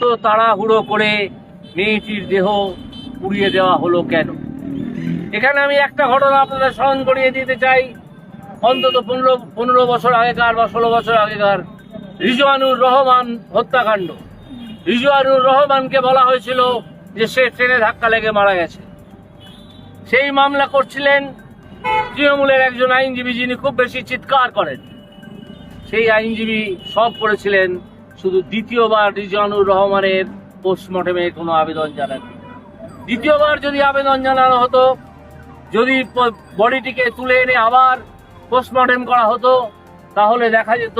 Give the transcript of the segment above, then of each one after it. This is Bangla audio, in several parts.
এত তাড়াহুড়ো করে মেয়েটির দেহ পুড়িয়ে দেওয়া হলো কেন? এখানে আমি একটা ঘটনা আপনাদের স্মরণ করিয়ে দিতে চাই। অন্তত পনেরো পনেরো বছর আগেকার বা ষোলো বছর আগেকার রিজওয়ানুর রহমান হত্যাকাণ্ড। রিজওয়ানুর রহমানকে বলা হয়েছিল যে সে ট্রেনে ধাক্কা লেগে মারা গেছে। সেই মামলা করছিলেন তৃণমূলের একজন আইনজীবী যিনি খুব বেশি চিৎকার করেন। সেই আইনজীবী সব করেছিলেন শুধু দ্বিতীয়বার রিজানুর রহমানের পোস্টমর্টমে কোনো আবেদন জানাননি দ্বিতীয়বার যদি আবেদন জানানো হতো, যদি বডিটিকে তুলে এনে আবার পোস্টমর্টেম করা হতো, তাহলে দেখা যেত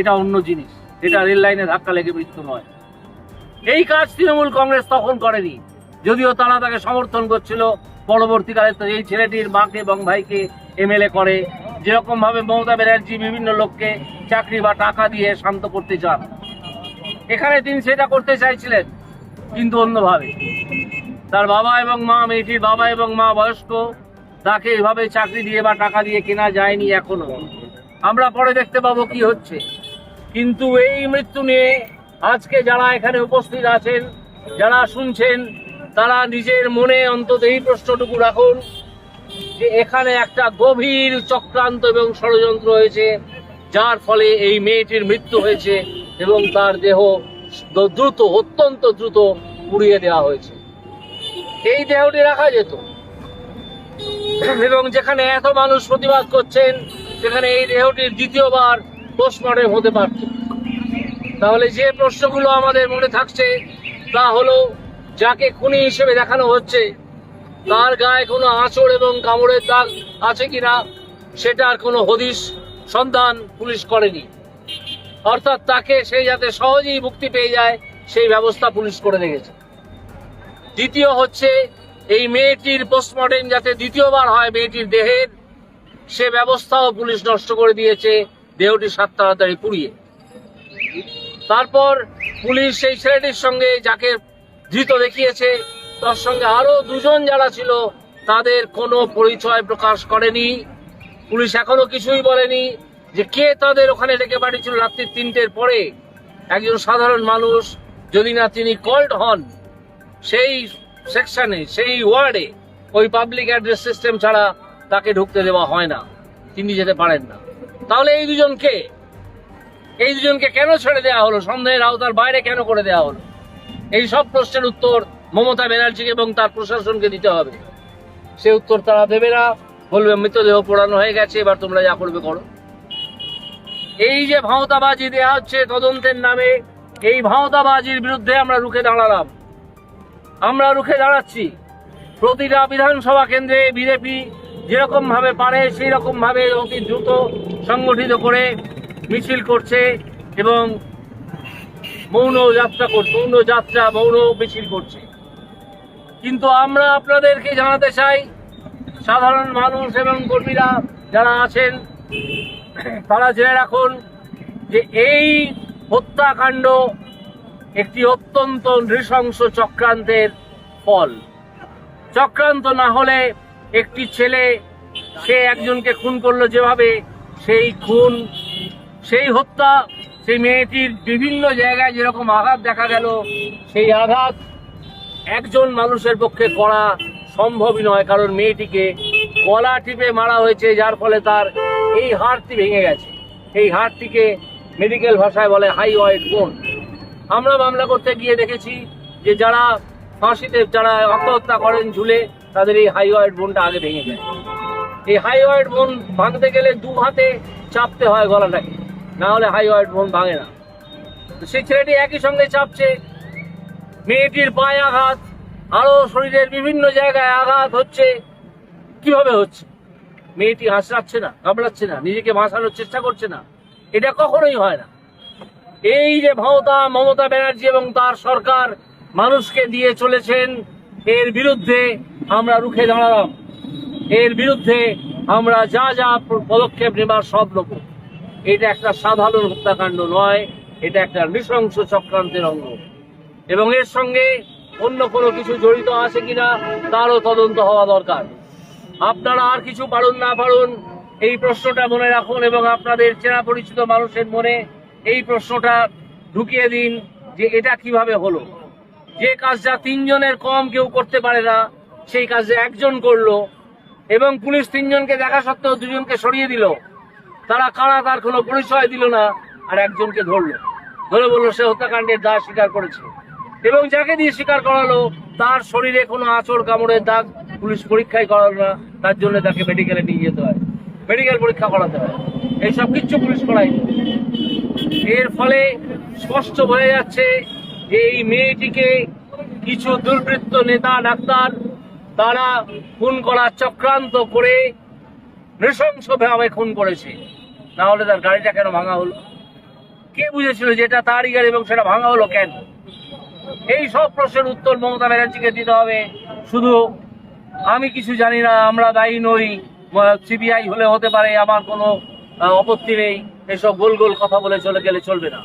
এটা অন্য জিনিস, এটা রেল লাইনে ধাক্কা লেগে মৃত্যু নয়। এই কাজ তৃণমূল কংগ্রেস তখন করেনি, যদিও তারা তাকে সমর্থন করছিল। পরবর্তীকালে তো এই ছেলেটির মাকে এবং ভাইকে এমএলএ করে। যেরকম ভাবে মমতা ব্যানার্জি বিভিন্ন লোককে চাকরি বা টাকা দিয়ে শান্ত করতে চান এখানে তিনি সেটা করতে চাইছিলেন, কিন্তু অন্যভাবে। তার বাবা এবং মা মেয়েটির বাবা এবং মা বয়স্ক, তাকে এভাবে চাকরি দিয়ে বা টাকা দিয়ে কেনা যায়নি এখনও। আমরা পরে দেখতে পাবো কি হচ্ছে। কিন্তু এই মৃত্যু নিয়ে আজকে যারা এখানে উপস্থিত আছেন, যারা শুনছেন, তারা নিজের মনে অন্তত এই প্রশ্নটুকু রাখুন যে এখানে একটা গভীর চক্রান্ত এবং ষড়যন্ত্র হয়েছে, যার ফলে এই মেয়েটির মৃত্যু হয়েছে। এবং তার দেহ দ্রুত, অত্যন্ত দ্রুত পুড়িয়ে দেওয়া হয়েছে। এই দেহটি রাখা যেত। এবং যেখানে এত মানুষ প্রতিবাদ করছেন, সেখানে এই দেহটির দ্বিতীয়বার পোস্টমর্টম হতে পারত। তাহলে যে প্রশ্নগুলো আমাদের মনে থাকছে, তা হলো, যাকে খুনি হিসেবে দেখানো হচ্ছে, তার গায়ে কোনো আঁচড় এবং কামড়ের দাগ আছে কিনা, সেটার কোনো হদিশ সন্ধান পুলিশ করেনি। অর্থাৎ তাকে সে যাতে সহজেই মুক্তি পেয়ে যায়, সেই ব্যবস্থা পুলিশ করে রেখেছে। দ্বিতীয় হচ্ছে, এই মেয়েটির পোস্টমর্টেম যাতে দ্বিতীয়বার হয় মেয়েটির দেহের, সে ব্যবস্থাও পুলিশ নষ্ট করে দিয়েছে, দেহটি সাত তাড়াতাড়ি পুড়িয়ে। তারপর পুলিশ সেই ছেলেটির সঙ্গে যাকে ধৃত দেখিয়েছে, তার সঙ্গে আরও দুজন যারা ছিল, তাদের কোনো পরিচয় প্রকাশ করেনি। পুলিশ এখনও কিছুই বলেনি। যে কে তাদের ওখানে ডেকে পাঠিয়েছিল রাত্রি তিনটের পরে? একজন সাধারণ মানুষ, যদি না তিনি কল্ড হন, সেই সেকশনে সেই ওয়ার্ডে ওই পাবলিক অ্যাড্রেস সিস্টেম ছাড়া তাকে ঢুকতে দেওয়া হয় না, তিনি যেতে পারেন না। তাহলে এই দুজনকে এই দুজনকে কেন ছেড়ে দেওয়া হলো? সন্দেহের আওতার বাইরে কেন করে দেওয়া হলো? এই সব প্রশ্নের উত্তর মমতা ব্যানার্জিকে এবং তার প্রশাসনকে দিতে হবে। সে উত্তর তারা দেবে না, বলবে মৃতদেহ পোড়ানো হয়ে গেছে, এবার তোমরা যা করবে করো। এই যে ভাওতাবাজি দেওয়া হচ্ছে তদন্তের নামে, এই ভাওতাবাজির বিরুদ্ধে আমরা রুখে দাঁড়ালাম। আমরা রুখে দাঁড়াচ্ছি। প্রতিটা বিধানসভা কেন্দ্রে বিজেপি যেরকম ভাবে পারে সেই রকম ভাবে অতি দ্রুত সংগঠিত করে মিছিল করছে এবং মৌন যাত্রা করছে মৌন যাত্রা, মৌন মিছিল করছে। কিন্তু আমরা আপনাদেরকে জানাতে চাই, সাধারণ মানুষ এবং কর্মীরা যারা আছেন তারা জেনে রাখুন যে এই হত্যাকাণ্ড একটি অত্যন্ত নৃশংস চক্রান্তের ফল। চক্রান্ত না হলে একটি ছেলে, সে একজনকে খুন করল যেভাবে, সেই খুন, সেই হত্যা, সেই মেয়েটির বিভিন্ন জায়গায় যেরকম আঘাত দেখা গেল, সেই আঘাত একজন মানুষের পক্ষে করা সম্ভবই নয়, কারণ মেয়েটিকে গলা টিপে মারা হয়েছে, যার ফলে তার এই হাড়টি ভেঙে গেছে। এই হাড়টিকে মেডিকেল ভাষায় বলে হাই ওয়েট বোন আমরা মামলা করতে গিয়ে দেখেছি যে যারা ফাঁসিতে, যারা আত্মহত্যা করেন ঝুলে, তাদের এই হাই ওয়েট বোনটা আগে ভেঙে যায়। এই হাই ওয়েট বোন ভাঙতে গেলে দু হাতে চাপতে হয় গলাটাকে। না হলে হাই ওয়েট বোন ভাঙে না। সেই ছেলেটি একই সঙ্গে চাপছে। মেয়েটির পায়ে আঘাত আরও শরীরের বিভিন্ন জায়গায় আঘাত হচ্ছে। কীভাবে হচ্ছে? মেয়েটি হাসড়াচ্ছে না, ঘাবড়াচ্ছে না, নিজেকে বাঁচানোর চেষ্টা করছে না। এটা কখনোই হয় না। এই যে মমতা মমতা ব্যানার্জি এবং তার সরকার মানুষকে দিয়ে চলেছেন, এর বিরুদ্ধে আমরা রুখে দাঁড়ালাম। এর বিরুদ্ধে আমরা যা যা পদক্ষেপ নেবার সব নেব এটা একটা সাধারণ হত্যাকাণ্ড নয়, এটা একটা নৃশংস চক্রান্তের অঙ্গ। এবং এর সঙ্গে অন্য কোনো কিছু জড়িত আছে কিনা, তারও তদন্ত হওয়া দরকার। আপনারা আর কিছু পারুন না পারুন, এই প্রশ্নটা মনে রাখুন এবং আপনাদের চেনা পরিচিত মানুষের মনে এই প্রশ্নটা ঢুকিয়ে দিন যে এটা কীভাবে হলো। যে কাজটা তিনজনের কম কেউ করতে পারে না, সেই কাজে একজন করল এবং পুলিশ তিনজনকে দেখা সত্ত্বেও দুজনকে সরিয়ে দিল। তারা কারা, তার কোনো পরিচয় দিল না আর একজনকে ধরলো। ধরে বলল সে হত্যাকাণ্ডের দায় স্বীকার করেছে এবং যাকে দিয়ে স্বীকার করালো, তার শরীরে কোনো আঁচড় কামড়ের দাগ পুলিশ পরীক্ষায় করালো না। তার জন্য তাকে মেডিকেলে নিয়ে যেতে হয়। মেডিকেল পরীক্ষা করাতে হয়। এইসব কিচ্ছু পুলিশ করাই এর ফলে স্পষ্ট হয়ে যাচ্ছে যে এই মেয়েটিকে কিছু দুর্বৃত্ত নেতা, ডাক্তার, তারা খুন করার চক্রান্ত করে নৃশংসভাবে খুন করেছে। না হলে তার গাড়িটা কেন ভাঙা হলো? কে বুঝেছিল যে এটা তারই গাড়ি এবং সেটা ভাঙা হলো কেন? এই সব প্রশ্নের উত্তর মমতা ব্যানার্জিকে দিতে হবে। শুধু আমি কিছু জানি না, আমরা দায়ী নই। সিবিআই হলে হতে পারে, আমার কোনো আপত্তি নেই। এসব গোল গোল কথা বলে চলে গেলে চলবে না।